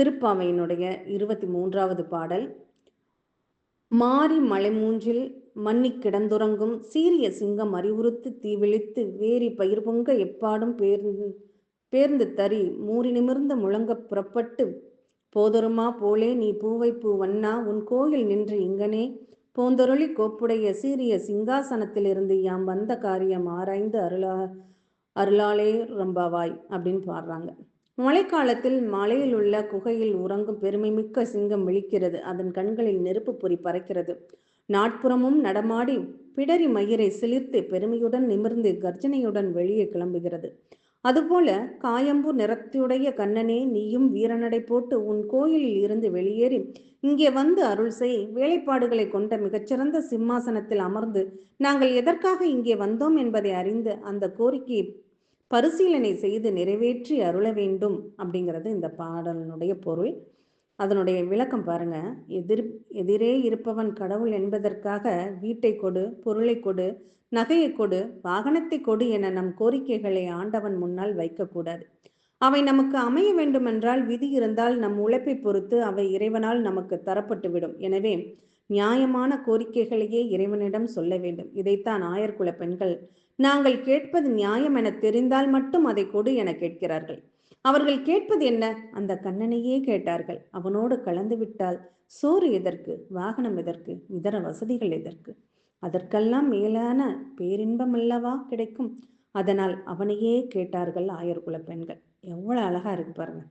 திருப்பாவையினுடைய இருபத்தி மூன்றாவது பாடல். மாரி மலைமூன்றில் மன்னி கிடந்துறங்கும் சீரிய சிங்கம் அறிவுறுத்து தீவிழித்து வேரி பயிர் பொங்க எப்பாடும் பேர்ந்து பேர்ந்து தறி மூறி நிமிர்ந்த முழங்க புறப்பட்டு போதொருமா போலே நீ பூவை பூ வண்ணா உன் கோயில் நின்று இங்கனே போந்தொருளி கோப்புடைய சீரிய சிங்காசனத்திலிருந்து யாம் வந்த காரியம் ஆராய்ந்து அருளா அருளாலே ரம்பாவாய் அப்படின்னு பாடுறாங்க. மழைக்காலத்தில் மலையில் உள்ள குகையில் உறங்கும் பெருமை மிக்க சிங்கம் விழிக்கிறது. அதன் கண்களில் நெருப்பு பொறி பறக்கிறது. நாட்புறமும் நடமாடி பிடரி மயிரை சிலிர்த்து பெருமையுடன் நிமிர்ந்து கர்ஜனையுடன் வெளியே கிளம்புகிறது. அதுபோல காயம்பு நிறத்துடைய கண்ணனே நீயும் வீரநடை போட்டு உன் கோயிலில் இருந்து வெளியேறி இங்கே வந்து அருள் செய். வேலைப்பாடுகளை கொண்ட மிகச்சிறந்த சிம்மாசனத்தில் அமர்ந்து நாங்கள் எதற்காக இங்கே வந்தோம் என்பதை அறிந்து அந்த கோரிக்கையை பரிசீலனை செய்து நிறைவேற்றி அருள வேண்டும் அப்படிங்கிறது இந்த பாடலினுடைய பொருள். அதனுடைய விளக்கம் பாருங்க. எதிர் எதிரே இருப்பவன் கடவுள் என்பதற்காக வீட்டை கொடு பொருளை கொடு நகையை கொடு வாகனத்தை கொடு என நம் கோரிக்கைகளை ஆண்டவன் முன்னால் வைக்கக்கூடாது. அவை நமக்கு அமைய வேண்டுமென்றால் விதி இருந்தால் நம் உழைப்பை பொறுத்து அவை இறைவனால் நமக்கு தரப்பட்டுவிடும். எனவே நியாயமான கோரிக்கைகளையே இறைவனிடம் சொல்ல வேண்டும். இதைத்தான் ஆயர்குல பெண்கள் நாங்கள் கேட்பது நியாயம் என தெரிந்தால் மட்டும் அதை கொடு என கேட்கிறார்கள். அவர்கள் கேட்பது என்ன? அந்த கண்ணனையே கேட்டார்கள். அவனோடு கலந்து விட்டால் சோறு எதற்கு? வாகனம் எதற்கு? இதர வசதிகள் எதற்கு? அதற்கெல்லாம் மேலான பேரின்பம் அல்லவா கிடைக்கும்? அதனால் அவனையே கேட்டார்கள் ஆயர்குல பெண்கள். எவ்வளோ அழகா இருக்கு பாருங்க.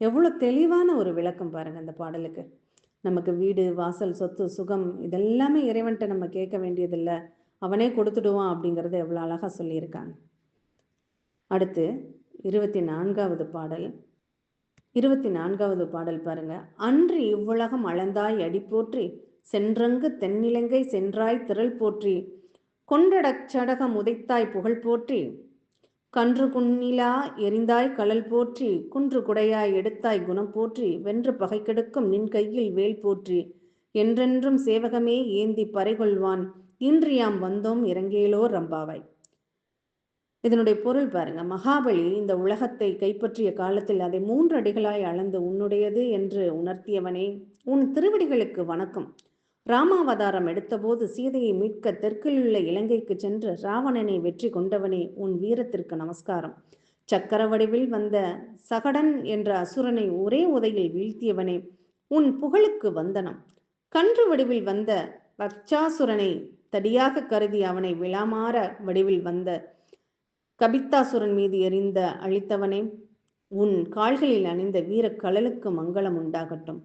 எவ்வளோ தெளிவான ஒரு விளக்கம் பாருங்க அந்த பாடலுக்கு. நமக்கு வீடு வாசல் சொத்து சுகம் இதெல்லாமே இறைவன்கிட்ட நம்ம கேட்க வேண்டியதில்லை. அவனே கொடுத்துடுவான் அப்படிங்கிறத எவ்வளோ அழகாக சொல்லியிருக்காங்க. அடுத்து இருபத்தி நான்காவது பாடல். இருபத்தி நான்காவது பாடல் பாருங்க. அன்று இவ்வுலகம் அளந்தாய் அடி போற்றி சென்றங்கு தென்னிலங்கை சென்றாய் திரள் போற்றி கொண்டடச் சடகம் உதைத்தாய் புகழ் போற்றி கன்று குன்னிலா எரிந்தாய் கழல் போற்றி குன்று குடையாய் எடுத்தாய் குணம் போற்றி வென்று பகை கெடுக்கும் நின் கையில் வேல் போற்றி என்றென்றும் சேவகமே ஏந்தி பறைகொள்வான் இன்று யாம் வந்தோம் இறங்கேலோ ரம்பாவாய். இதனுடைய பொருள் பாருங்க. மகாபலி இந்த உலகத்தை கைப்பற்றிய காலத்தில் அதை மூன்று அடிகளாய் அளந்து உன்னுடையது என்று உணர்த்தியவனே. உன் திருவடிகளுக்கு வணக்கம். ராமாவதாரம் எடுத்தபோது சீதையை மீட்க தெற்கில் உள்ள இலங்கைக்கு சென்று ராவணனை வெற்றி கொண்டவனே உன் வீரத்திற்கு நமஸ்காரம். சக்கர வடிவில் வந்த சகடன் என்ற அசுரனை ஒரே உதையில் வீழ்த்தியவனே. உன் புகழுக்கு வந்தனம். கன்று வடிவில் வந்த பக்சாசுரனை தடியாக கருதி அவனை விழாமாற வடிவில் வந்த கபித்தாசுரன் மீது எரிந்த அழித்தவனே உன் கால்களில் அணிந்த வீர கழலுக்கு மங்களம் உண்டாகட்டும்.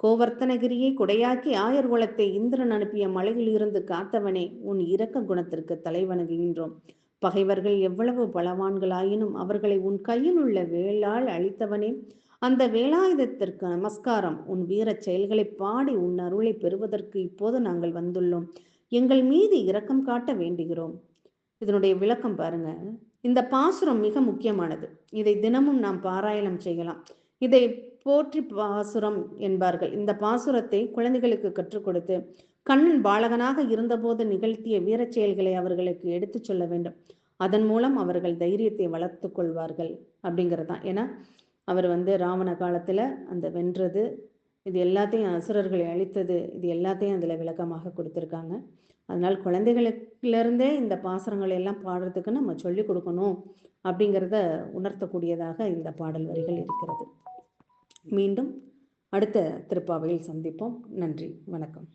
கோவர்த்தனகிரியை குடையாக்கி ஆயர் குலத்தை இந்திரன் அனுப்பிய மலையில் இருந்து காத்தவனே உன் இரக்க குணத்திற்கு தலைவணங்குகின்றோம் பகைவர்கள் எவ்வளவு பலவான்களாயினும் அவர்களை உன் கையில் உள்ள வேளால் அழித்தவனே அந்த வேலாயுதத்திற்கு நமஸ்காரம். உன் வீர செயல்களை பாடி உன் அருளை பெறுவதற்கு இப்போது நாங்கள் வந்துள்ளோம். எங்கள் மீது இரக்கம் காட்ட வேண்டுகிறோம். இதனுடைய விளக்கம் பாருங்க. இந்த பாசுரம் மிக முக்கியமானது. இதை தினமும் நாம் பாராயணம் செய்யலாம். இதை போற்றி பாசுரம் என்பார்கள். இந்த பாசுரத்தை குழந்தைகளுக்கு கற்றுக் கொடுத்து கண்ணன் பாலகனாக இருந்தபோது நிகழ்த்திய வீரச் செயல்களை அவர்களுக்கு எடுத்துச் சொல்ல வேண்டும். அதன் மூலம் அவர்கள் தைரியத்தை வளர்த்து கொள்வார்கள் அப்படிங்கிறது தான் ஏன்னா அவர் வந்து ராவண காலத்தில் அந்த வென்றது இது எல்லாத்தையும் அசுரர்களை அழித்தது இது எல்லாத்தையும் அதில் விளக்கமாக கொடுத்துருக்காங்க. அதனால் குழந்தைகளுக்கிலிருந்தே இந்த பாசுரங்களை எல்லாம் பாடுறதுக்கு நம்ம சொல்லிக் கொடுக்கணும் அப்படிங்கிறத உணர்த்தக்கூடியதாக இந்த பாடல் வரிகள் இருக்கிறது. மீண்டும் அடுத்த திருப்பாவையில் சந்திப்போம். நன்றி வணக்கம்.